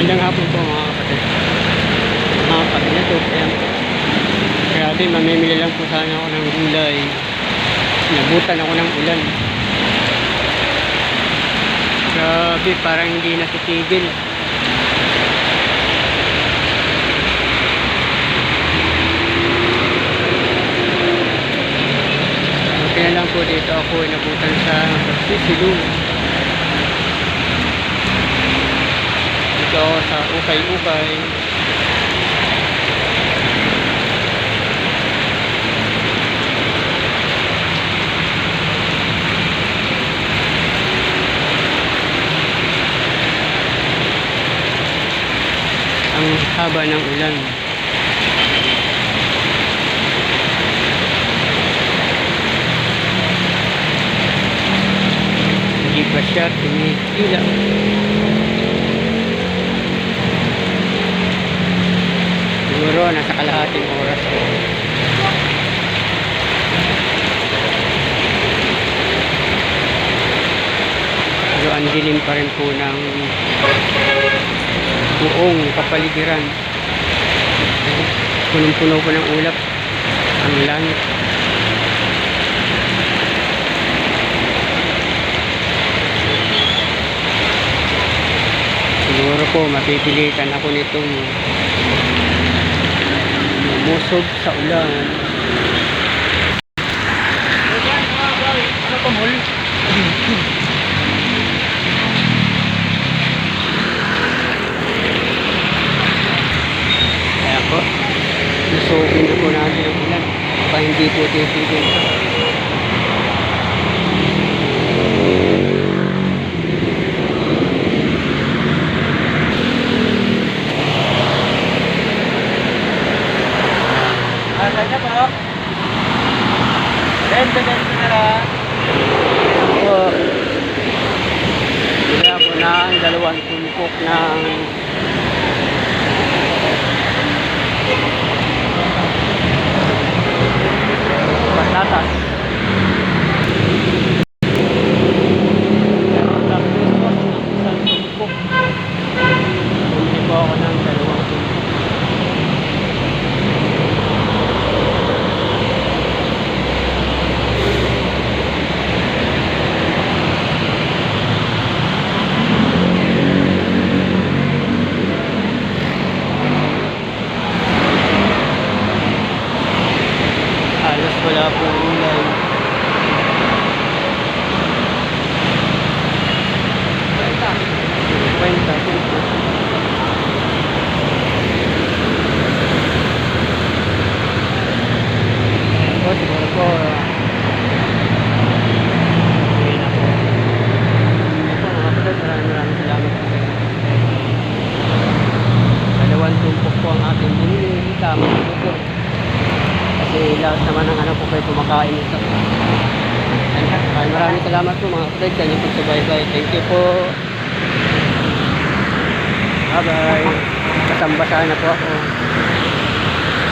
Magandang hapon po mga kapatid. Mga kapatid na ayan po. Grabe, mamimili lang po sana ako ng gulay. Nabutan ako ng ulan. Grabe, parang hindi natitigil. Okay na lang po dito ako nabutan sa Sisilong. Dito ako sa Ukay-Ukay. Ang haba ng ulan. Hindi pa siya tumitila. Siguro nasa kalahating oras ko. Pero ang dilim pa rin po ng buong kapaligiran. Punong-puno po ng ulap ang langit. Siguro po mapipilitan ako nitong musog sa ulan. Ano to, mall? Kaya po, nasugin na po natin ang ulan. Pa hindi po titigil. 20 pesos na lang. po, bili ako ng dalawang tumpok ng patatas. Tapos isang tumpok. Bumili po ako ng dalawang tumpok. Halos wala pong ulay. Kwenta. Po, siguro po. Uwi na po. Ito mga kapatid, maraming maraming salamat po. Dalawang tumpok po ang ating binili. Po. Kasi lahat naman ng ano po kayo kumakain ito. Maraming salamat po mga kapatid sa inyong pagsubaybay. Thank you po. Bye bye. Kasambasa na po ako.